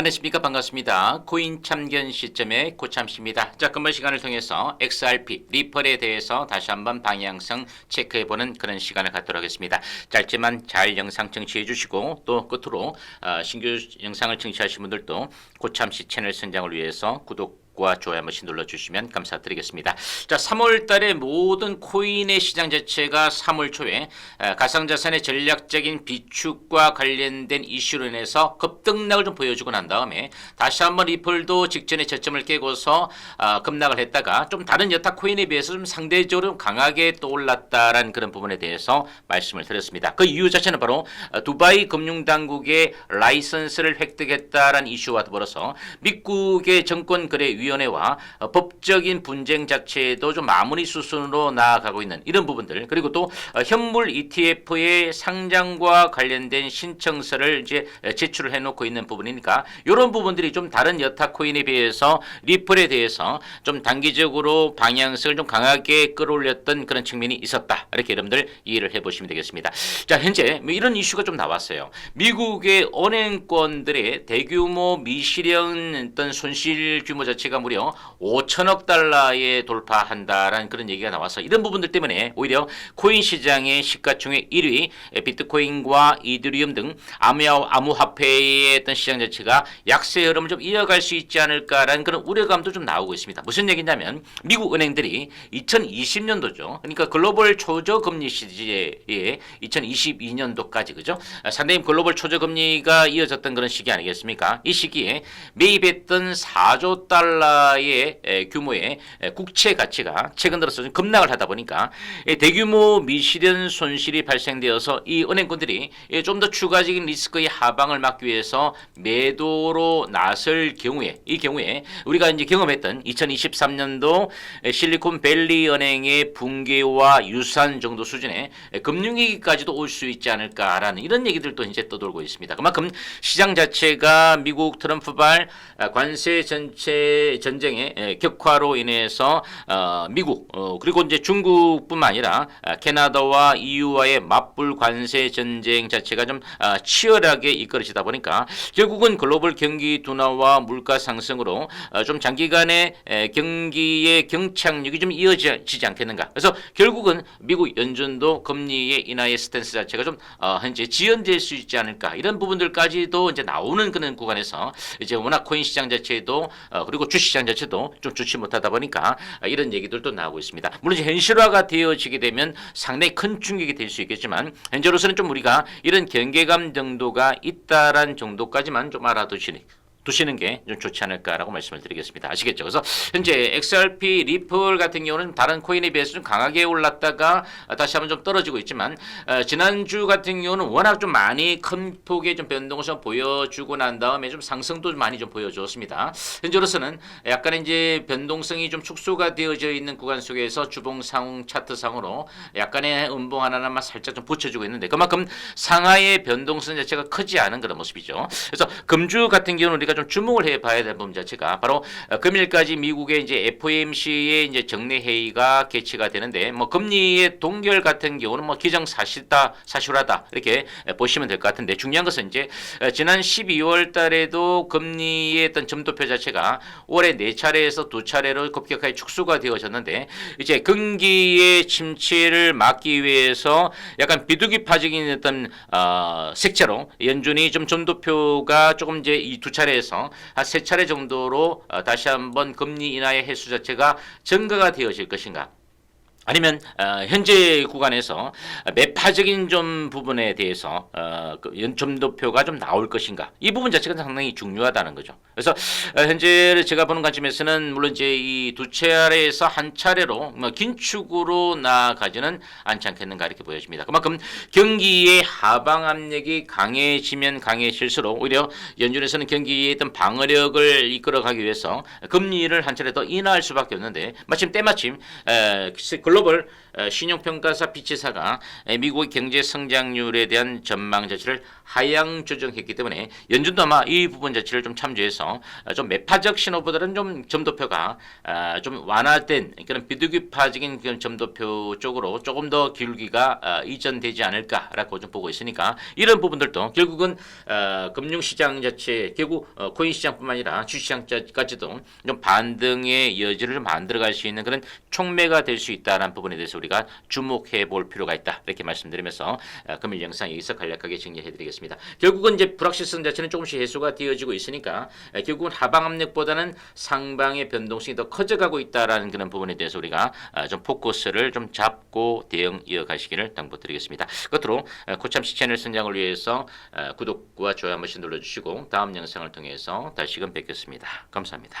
안녕하십니까 반갑습니다. 코인 참견 시점의 고참씨입니다. 자 금번 시간을 통해서 XRP 리펄에 대해서 다시 한번 방향성 체크해보는 그런 시간을 갖도록 하겠습니다. 짧지만 잘 영상 청취해 주시고 또 끝으로 어, 신규 영상을 청취하신 분들도 고참씨 채널 선장을 위해서 구독 과 좋아요 한 번씩 눌러주시면 감사드리겠습니다. 자, 3월 달에 모든 코인의 시장 자체가 3월 초에 에, 가상자산의 전략적인 비축과 관련된 이슈로 인해서 급등락을 좀 보여주고 난 다음에 다시 한번 리플도 직전에 저점을 깨고서 아, 급락을 했다가 좀 다른 여타 코인에 비해서 좀 상대적으로 강하게 또 올랐다라는 그런 부분에 대해서 말씀을 드렸습니다. 그 이유 자체는 바로 어, 두바이 금융당국의 라이선스를 획득했다라는 이슈와 더불어서 미국의 정권 거래 위 원회와 어, 법적인 분쟁 자체도 좀 마무리 수순으로 나아가고 있는 이런 부분들 그리고 또 어, 현물 ETF의 상장과 관련된 신청서를 이제 에, 제출을 해놓고 있는 부분이니까 이런 부분들이 좀 다른 여타 코인에 비해서 리플에 대해서 좀 단기적으로 방향성을 좀 강하게 끌어올렸던 그런 측면이 있었다 이렇게 여러분들 이해를 해보시면 되겠습니다. 자 현재 뭐 이런 이슈가 좀 나왔어요. 미국의 은행권들의 대규모 미실현 어떤 손실 규모 자체가 무려 5천억 달러에 돌파한다라는 그런 얘기가 나와서 이런 부분들 때문에 오히려 코인 시장의 시가총액 1위 비트코인과 이더리움 등 암호 암호화폐의 어떤 시장 자체가 약세 흐름을 좀 이어갈 수 있지 않을까라는 그런 우려감도 좀 나오고 있습니다. 무슨 얘기냐면 미국 은행들이 2020년도죠. 그러니까 글로벌 초저금리 시기에 2022년도까지 그죠? 아, 상당히 글로벌 초저금리가 이어졌던 그런 시기 아니겠습니까? 이 시기에 매입했던 4조 달러 의 에, 규모의 에, 국채 가치가 최근 들어서 좀 급락을 하다 보니까 이 대규모 미실현 손실이 발생되어서 이 은행권들이 좀 더 추가적인 리스크의 하방을 막기 위해서 매도로 나설 경우에 이 경우에 우리가 이제 경험했던 2023년도 실리콘밸리 은행의 붕괴와 유사한 정도 수준의 금융위기까지도 올 수 있지 않을까라는 이런 얘기들도 이제 떠돌고 있습니다. 그만큼 시장 자체가 미국 트럼프발 관세 전체 전쟁의 격화로 인해서 어, 미국 어, 그리고 이제 중국뿐만 아니라 아, 캐나다와 EU와의 맞불 관세 전쟁 자체가 좀 아, 치열하게 이끌어지다 보니까 결국은 글로벌 경기 둔화와 물가 상승으로 어, 좀 장기간의 에, 경기의 경착륙이 좀 이어지지 않겠는가. 그래서 결국은 미국 연준도 금리의 인하의 스탠스 자체가 좀 어, 현재 지연될 수 있지 않을까 이런 부분들까지도 이제 나오는 그런 구간에서 이제 워낙 코인 시장 자체도 어, 그리고 주식 시장 자체도 좀 좋지 못하다 보니까 아, 이런 얘기들도 나오고 있습니다. 물론 현실화가 되어지게 되면 상당히 큰 충격이 될 수 있겠지만 현재로서는 좀 우리가 이런 경계감 정도가 있다란 정도까지만 좀 알아두시니 두시는 게 좀 좋지 않을까라고 말씀을 드리겠습니다. 아시겠죠? 그래서 현재 XRP 리플 같은 경우는 다른 코인에 비해서 좀 강하게 올랐다가 다시 한번 좀 떨어지고 있지만 어, 지난주 같은 경우는 워낙 좀 많이 큰 폭의 좀 변동을 좀 보여주고 난 다음에 좀 상승도 좀 많이 좀 보여주었습니다. 현재로서는 약간의 이제 변동성이 좀 축소가 되어져 있는 구간 속에서 주봉 상ung 차트 상으로 약간의 음봉 하나만 살짝 좀 붙여주고 있는데 그만큼 상하의 변동성 자체가 크지 않은 그런 모습이죠. 그래서 금주 같은 경우는 우리가 좀 주목을 해 봐야 될 부분 자체가 바로 어, 금일까지 미국의 이제 FOMC의 이제 정례 회의가 개최가 되는데 뭐 금리의 동결 같은 경우는 뭐 기정 사실다 사실하다 이렇게 보시면 될 것 같은데 중요한 것은 이제 어, 지난 12월 달에도 금리의 어떤 점도표 자체가 올해 네 차례에서 두 차례로 급격하게 축소가 되어졌는데 이제 금기의 침체를 막기 위해서 약간 비둘기파적인 어떤 어, 색채로 연준이 좀 점도표가 조금 이제 이 두 차례 에서 한 세 차례 정도로 어, 다시 한번 금리 인하의 횟수 자체가 증가가 되어질 것인가? 아니면 어, 현재 구간에서 매파적인 좀 부분에 대해서 어, 그 연점도표가 좀 나올 것인가 이 부분 자체가 상당히 중요하다는 거죠. 그래서 어, 현재 제가 보는 관점에서는 물론 이제 이 두 차례에서 한 차례로 뭐 긴축으로 나가지는 않지 않겠는가 이렇게 보여집니다. 그만큼 경기의 하방 압력이 강해지면 강해질수록 오히려 연준에서는 경기의 어떤 방어력을 이끌어가기 위해서 금리를 한 차례 더 인하할 수밖에 없는데 마침 때마침 에, 글로벌 어, 신용평가사 피치사가 에, 미국의 경제 성장률에 대한 전망 자체를 하향 조정했기 때문에 연준도 아마 이 부분 자체를 좀 참조해서 어, 좀 매파적 신호보다는 좀 점도표가 아, 좀 완화된 그런 비둘기파적인 그런 점도표 쪽으로 조금 더 기울기가 아, 이전되지 않을까라고 좀 보고 있으니까 이런 부분들도 결국은 어, 금융시장 자체 결국 어, 코인 시장뿐만 아니라 주시장까지도 좀 반등의 여지를 좀 만들어갈 수 있는 그런 촉매가 될 수 있다 는 부분에 대해서 우리가 주목해 볼 필요가 있다 이렇게 말씀드리면서 어, 금일 영상 여기서 간략하게 정리해 드리겠습니다. 결국은 이제 불확실성 자체는 조금씩 해소가 되어지고 있으니까 에, 결국은 하방 압력보다는 상방의 변동성이 더 커져가고 있다라는 그런 부분에 대해서 우리가 어, 좀 포커스를 좀 잡고 대응 이어가시기를 당부드리겠습니다. 끝으로 어, 고참시 채널 성장을 위해서 어, 구독과 좋아요 한 번씩 눌러주시고 다음 영상을 통해서 다시금 뵙겠습니다. 감사합니다.